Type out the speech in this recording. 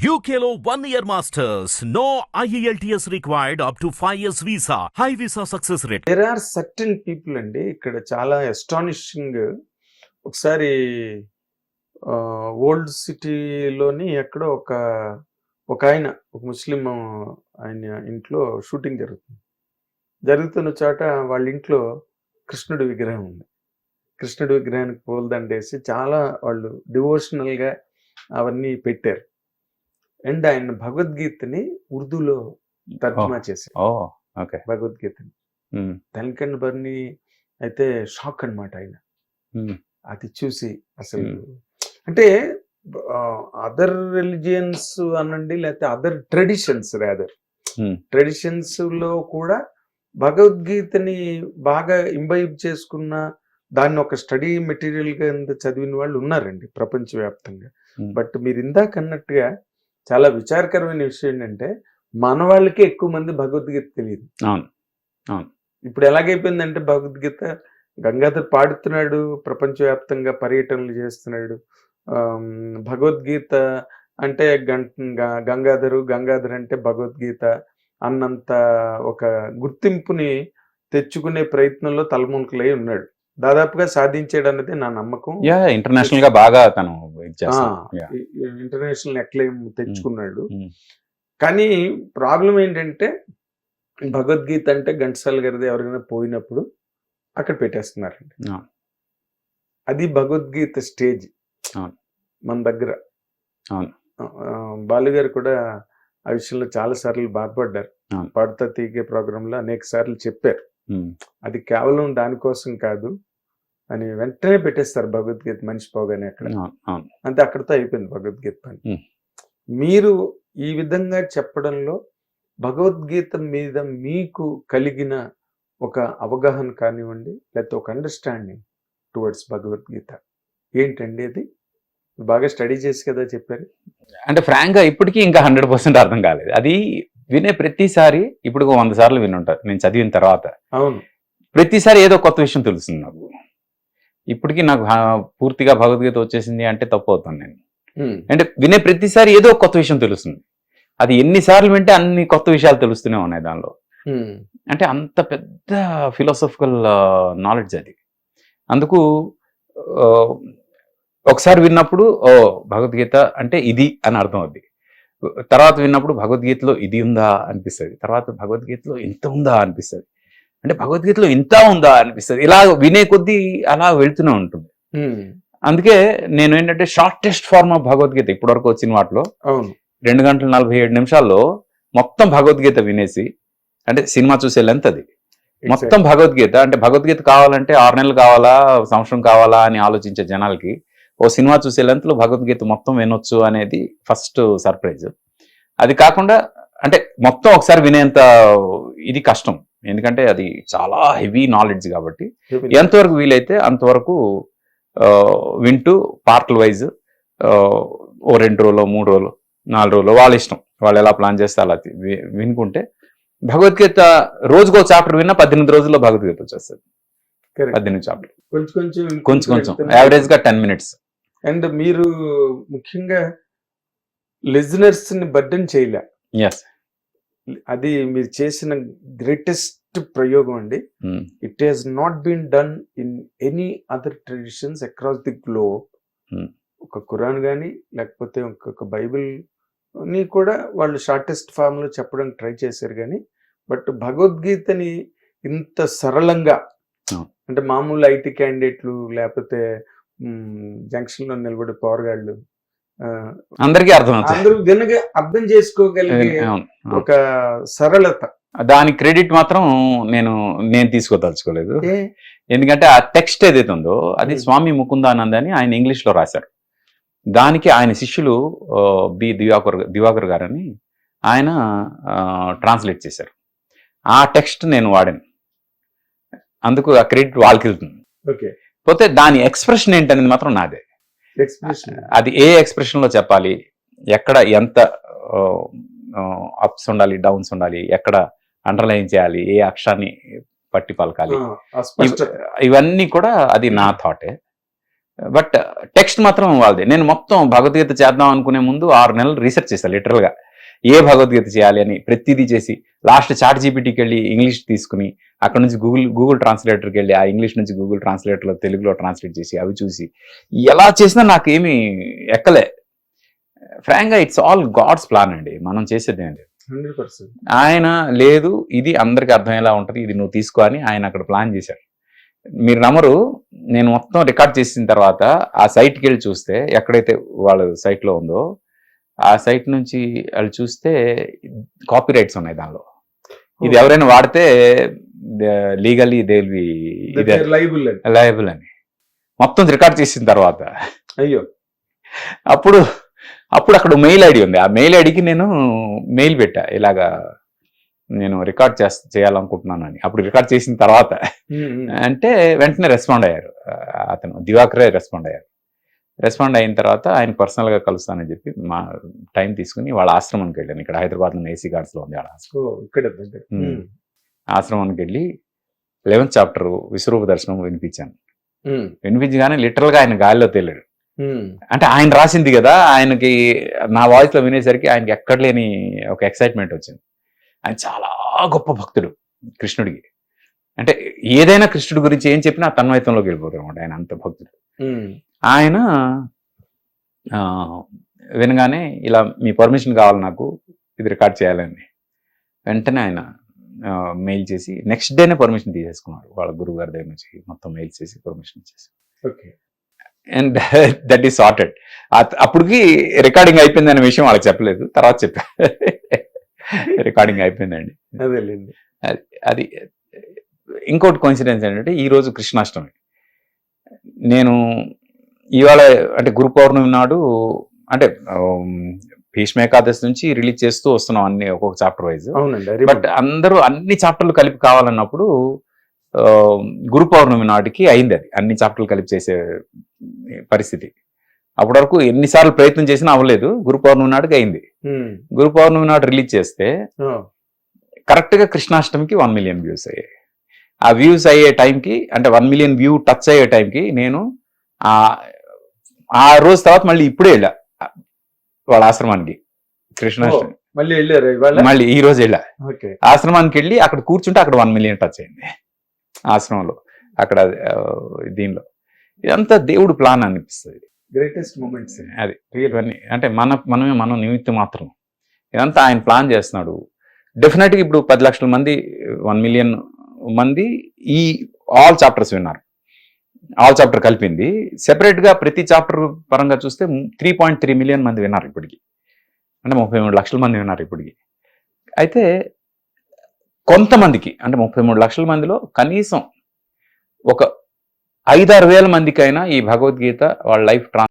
UKLO one year masters. No E IELTS required up to 5 years visa. High visa success rate. There are certain people అండి ఇక్కడ చాలా astonishing ఒకసారి old సిటీలోని ఎక్కడో ఒక ఒక ఆయన ఒక ముస్లిం ఆయన ఇంట్లో షూటింగ్ జరుగుతుంది జరుగుతున్న చోట వాళ్ళ ఇంట్లో కృష్ణుడి విగ్రహం ఉంది కృష్ణుడి విగ్రహానికి పూలదండేసి చాలా వాళ్ళు డివోషనల్గా అవన్నీ పెట్టారు అండ్ ఆయన భగవద్గీతని ఉర్దూలో తర్జుమా చేశారు. ఓకే. భగవద్గీతని. తల్కన్ బర్ని అయితే షాక్ అన్నమాట ఆయన. అది చూసి అసలు అంటే అదర్ రిలిజియన్స్ అనండి లేకపోతే అదర్ ట్రెడిషన్స్ రాదర్. ట్రెడిషన్స్లో కూడా భగవద్గీతని బాగా ఇంబైబ్ చేసుకున్న దాన్ని ఒక స్టడీ మెటీరియల్గా చదివిన వాళ్ళు ఉన్నారండి ప్రపంచవ్యాప్తంగా. బట్ మీరు ఇందాక అన్నట్టుగా చాలా విచారకరమైన విషయం ఏంటంటే మన వాళ్ళకే ఎక్కువ మంది భగవద్గీత తెలియదు. అవును. అవును. ఇప్పుడు ఎలాగైపోయిందంటే భగవద్గీత గంగాధర్ పాడుతున్నాడు ప్రపంచవ్యాప్తంగా పర్యటనలు చేస్తున్నాడు. భగవద్గీత అంటే గంగాధరు గంగాధర్ అంటే భగవద్గీత అన్నంత ఒక గుర్తింపుని తెచ్చుకునే ప్రయత్నంలో తలమునకలై ఉన్నాడు. దాదాపుగా సాధించాడు అన్నది నా నమ్మకం యా ఇంటర్నేషనల్గా బాగా తను. ఇంటర్నేషనల్ ఎక్లెయిమ్ తెచ్చుకున్నాడు Hmm. కానీ ప్రాబ్లం ఏంటంటే భగవద్గీత అంటే ఘంటసాల గారిది ఎవరికైనా పోయినప్పుడు అక్కడ పెట్టేస్తున్నారండి. అది భగవద్గీత స్టేజ్. మన దగ్గర బాలు గారు కూడా ఆ విషయంలో చాలా సార్లు బాధపడ్డారు. పాడుతా తీగే ప్రోగ్రామ్లో అనేక సార్లు చెప్పారు Hmm. అది కేవలం దానికోసం కాదు అని వెంటనే పెట్టేస్తారు భగవద్గీత మనిషి పోగానే అక్కడ. అంతే అక్కడితో అయిపోయింది భగవద్గీత పని. మీరు ఈ విధంగా చెప్పడంలో భగవద్గీత మీద మీకు కలిగిన ఒక అవగాహన కానివ్వండి లేకపోతే ఒక అండర్స్టాండింగ్ టువర్డ్స్ భగవద్గీత. ఏంటండి అది? బాగా స్టడీ చేసి కదా చెప్పారు? అంటే ఫ్రాంక్గా ఇప్పటికీ ఇంకా హండ్రెడ్ పర్సెంట్ అర్థం కాలేదు. అది వినే ప్రతిసారి ఇప్పుడు వంద సార్లు వినుంటారు. నేను చదివిన తర్వాత. అవును. ప్రతిసారి ఏదో కొత్త విషయం తెలుస్తుంది నాకు. ఇప్పటికీ నాకు పూర్తిగా భగవద్గీత వచ్చేసింది అంటే తప్పు అవుతాను నేను. అంటే వినే ప్రతిసారి ఏదో కొత్త విషయం తెలుస్తుంది. అది ఎన్నిసార్లు వింటే అన్ని కొత్త విషయాలు తెలుస్తూనే ఉన్నాయి దానిలో. అంటే అంత పెద్ద ఫిలాసఫికల్ నాలెడ్జ్ అది. అందుకు ఒకసారి విన్నప్పుడు ఓ భగవద్గీత అంటే ఇది అని అర్థం అవుద్ది తర్వాత విన్నప్పుడు భగవద్గీతలో ఇది ఉందా అనిపిస్తుంది. తర్వాత భగవద్గీతలో ఇంత ఉందా అనిపిస్తుంది. అంటే భగవద్గీతలో ఇంత ఉందా అనిపిస్తుంది. ఇలా వినే కొద్దీ అలా వెళ్తూనే ఉంటుంది. అందుకే నేను ఏంటంటే షార్టెస్ట్ ఫార్మ్ ఆఫ్ భగవద్గీత ఇప్పటివరకు వచ్చిన వాటిలో రెండు గంటల నలభై ఏడు నిమిషాల్లో మొత్తం భగవద్గీత వినేసి అంటే సినిమా చూసే లెంత్ అది. మొత్తం భగవద్గీత అంటే భగవద్గీత కావాలంటే ఆరు నెలలు కావాలా సంవత్సరం కావాలా అని ఆలోచించే జనాలకి ఓ సినిమా చూసే లెంత్లో భగవద్గీత మొత్తం వినొచ్చు అనేది ఫస్ట్ సర్ప్రైజ్. అది కాకుండా అంటే మొత్తం ఒకసారి వినేంత ఇది కష్టం. ఎందుకంటే అది చాలా హెవీ నాలెడ్జ్ కాబట్టి. ఎంతవరకు వీలైతే అంతవరకు వింటూ పార్ట్ల వైజ్ ఓ రెండు రోజులు మూడు రోజులు నాలుగు రోజులు వాళ్ళ ఇష్టం. వాళ్ళు ఎలా ప్లాన్ చేస్తే అలా వినుకుంటే భగవద్గీత రోజుకో చాప్టర్ విన్నా పద్దెనిమిది రోజుల్లో భగవద్గీత వచ్చేస్తుంది. పద్దెనిమిది చాప్టర్ కొంచెం కొంచెం కొంచెం కొంచెం. యావరేజ్గా టెన్ మినిట్స్ అండ్ మీరు ముఖ్యంగా లిజనర్స్ని బర్డెన్ చేయలే. ఎస్ అది మీరు చేసిన గ్రేటెస్ట్ ప్రయోగం అండి it has not been done in any other traditions across the globe. ఒక ఖురాన్ కానీ లేకపోతే ఇంకొక బైబిల్ని కూడా వాళ్ళు షార్టెస్ట్ ఫామ్లో చెప్పడానికి ట్రై చేశారు కానీ బట్ భగవద్గీతని ఇంత సరళంగా Hmm. అంటే మామూలు ఐటీ క్యాండిడేట్లు లేకపోతే జంక్షన్లో నిలబడే పోరగాళ్ళు అందరికీ అర్థమవుతుంది అందరూ వినగా అర్థం చేసుకోగలిగే. ఒక సరళత. దాని క్రెడిట్ మాత్రం నేను నేను తీసుకోదలుచుకోలేదు. ఎందుకంటే ఆ టెక్స్ట్ ఏదైతే ఉందో అది. స్వామి ముకుందానంద అని ఆయన ఇంగ్లీష్లో రాశారు. దానికి ఆయన శిష్యులు బి దివాకర్ దివాకర్ గారని ఆయన ట్రాన్స్లేట్ చేశారు. ఆ టెక్స్ట్ నేను వాడాను. అందుకు ఆ క్రెడిట్ వాళ్ళకి వెళ్తుంది. ఓకే. పోతే దాని ఎక్స్ప్రెషన్ ఏంటనేది మాత్రం నాదే. అది ఏ ఎక్స్ప్రెషన్లో చెప్పాలి? ఎక్కడ ఎంత అప్స్ ఉండాలి డౌన్స్ ఉండాలి? ఎక్కడ అండర్లైన్ చేయాలి? ఏ అక్షరాన్ని పట్టి పలకాలి? ఇవన్నీ కూడా అది నా థాటే. బట్ టెక్స్ట్ మాత్రం వాళ్ళది. నేను మొత్తం భగవద్గీత చేద్దాం అనుకునే ముందు ఆరు నెలలు రీసెర్చ్ చేశాను లిటరల్గా ఏ భగవద్గీత చేయాలి అని ప్రతిదీ చేసి లాస్ట్ చాట్ జీపీటీకి వెళ్ళి ఇంగ్లీష్ తీసుకుని అక్కడ నుంచి గూగుల్ గూగుల్ ట్రాన్స్లేటర్కి వెళ్ళి ఆ ఇంగ్లీష్ నుంచి గూగుల్ ట్రాన్స్లేటర్లో తెలుగులో ట్రాన్స్లేట్ చేసి అవి చూసి ఎలా చేసినా నాకు ఏమీ ఎక్కలే. ఫ్రాంక్గా ఇట్స్ ఆల్ గాడ్స్ ప్లాన్ అండి. మనం చేసేది పర్సెంట్. ఆయన లేదు ఇది అందరికి అర్థమయ్యేలా ఉంటుంది ఇది నువ్వు తీసుకో అని ఆయన అక్కడ ప్లాన్ చేశాడు. మీరు నమ్మరు నేను మొత్తం రికార్డ్ చేసిన తర్వాత ఆ సైట్కి వెళ్ళి చూస్తే ఎక్కడైతే వాళ్ళ సైట్లో ఉందో ఆ సైట్ నుంచి వాళ్ళు చూస్తే కాపీ రైట్స్ ఉన్నాయి దానిలో. ఇది ఎవరైనా వాడితే లీగల్లీ దే బి ఇదే లైబుల్ అని. లయబుల్ అని. మొత్తం రికార్డ్ చేసిన తర్వాత. అయ్యో. అప్పుడు అప్పుడు అక్కడ మెయిల్ ఐడి ఉంది. ఆ మెయిల్ ఐడికి నేను మెయిల్ పెట్టా. ఇలాగా నేను రికార్డ్ చేస్త చేయాలనుకుంటున్నాను అని అప్పుడు రికార్డ్ చేసిన తర్వాత. అంటే వెంటనే రెస్పాండ్ అయ్యారు. అతను దివాకరే రెస్పాండ్ అయ్యారు. రెస్పాండ్ అయిన తర్వాత ఆయన personal గా కలుస్తానని చెప్పి మా టైం తీసుకుని వాళ్ళ ఆశ్రమానికి వెళ్ళాను. ఇక్కడ హైదరాబాద్లో ఏసీ గార్డ్స్లో ఉంది ఆడ ఆశ్రమం. ఆశ్రమానికి వెళ్ళి లెవెన్త్ చాప్టర్ విశ్వరూప దర్శనం వినిపించాను. వినిపించగానే literal గా ఆయన గాలిలో తేలాడు. అంటే ఆయన రాసింది కదా ఆయనకి నా వాయిస్లో వినేసరికి ఆయనకి ఎక్కడ లేని ఒక ఎక్సైట్మెంట్ వచ్చింది. ఆయన చాలా గొప్ప భక్తుడు కృష్ణుడికి. అంటే ఏదైనా కృష్ణుడి గురించి ఏం చెప్పినా తన్మయత్వంలోకి వెళ్ళిపోతారు అనమాట ఆయన అంత భక్తుడు. ఆయన వినగానే ఇలా మీ పర్మిషన్ కావాలి నాకు ఇది రికార్డ్ చేయాలని వెంటనే ఆయన మెయిల్ చేసి నెక్స్ట్ డేనే పర్మిషన్ తీసేసుకున్నాడు. వాళ్ళ గురువు గారి దగ్గర నుంచి మొత్తం మెయిల్ చేసి పర్మిషన్ ఇచ్చేసి. Okay. And that is sorted. అప్పటికి రికార్డింగ్ అయిపోయింది అనే విషయం వాళ్ళకి చెప్పలేదు. తర్వాత చెప్పా. రికార్డింగ్ అయిపోయిందండి. అదేలేండి. అది ఇంకోటి కోన్సిడెన్స్ ఏంటంటే ఈ రోజు కృష్ణాష్టమి. నేను ఇవాళ అంటే గురు పౌర్ణమి నాడు అంటే భీష్మ ఏకాదశి నుంచి రిలీజ్ చేస్తూ వస్తున్నాం అన్ని ఒక్కొక్క చాప్టర్ వైజ్ అవునండి బట్. అందరూ అన్ని చాప్టర్లు కలిపి కావాలన్నప్పుడు గురు పౌర్ణమి నాటికి అయింది అది. అన్ని చాప్టర్లు కలిపి చేసే పరిస్థితి. అప్పటి వరకు ఎన్నిసార్లు ప్రయత్నం చేసినా అవ్వలేదు. గురు పౌర్ణమి నాటికి అయింది. గురు పౌర్ణమి నాడు రిలీజ్ చేస్తే కరెక్ట్గా కృష్ణాష్టమికి వన్ మిలియన్ వ్యూస్ అయ్యాయి. ఆ వ్యూస్ అయ్యే టైంకి అంటే వన్ మిలియన్ వ్యూ టచ్ అయ్యే టైంకి నేను ఆ రోజు తర్వాత మళ్ళీ ఇప్పుడే వెళ్ళా. వాళ్ళ ఆశ్రమానికి. కృష్ణాష్టమి. మళ్ళీ వెళ్ళారు మళ్ళీ ఈ రోజు వెళ్ళా. ఆశ్రమానికి వెళ్ళి అక్కడ కూర్చుంటే అక్కడ వన్ మిలియన్ టచ్ అయింది. ఆశ్రమంలో. అక్కడ దీనిలో. ఇదంతా దేవుడు ప్లాన్ అనిపిస్తుంది. గ్రేటెస్ట్ మూమెంట్స్ అది. ఇవన్నీ అంటే మన మనమే మనం నిమిత్తం మాత్రం ఇదంతా ఆయన ప్లాన్ చేస్తున్నాడు. డెఫినెట్గా ఇప్పుడు పది లక్షల మంది వన్ మిలియన్ మంది ఈ ఆల్ చాప్టర్స్ విన్నారు. ఆల్ చాప్టర్ కలిపింది. సెపరేట్గా ప్రతి చాప్టర్ పరంగా చూస్తే త్రీ పాయింట్ త్రీ మిలియన్ మంది విన్నారు ఇప్పటికి. అంటే ముప్పై మూడు లక్షల మంది విన్నారు ఇప్పటికి. అయితే కొంతమందికి అంటే ముప్పై మూడు లక్షల మందిలో కనీసం ఒక ఐదారు వేల మందికైనా ఈ భగవద్గీత వాళ్ళ లైఫ్ ట్రాన్స్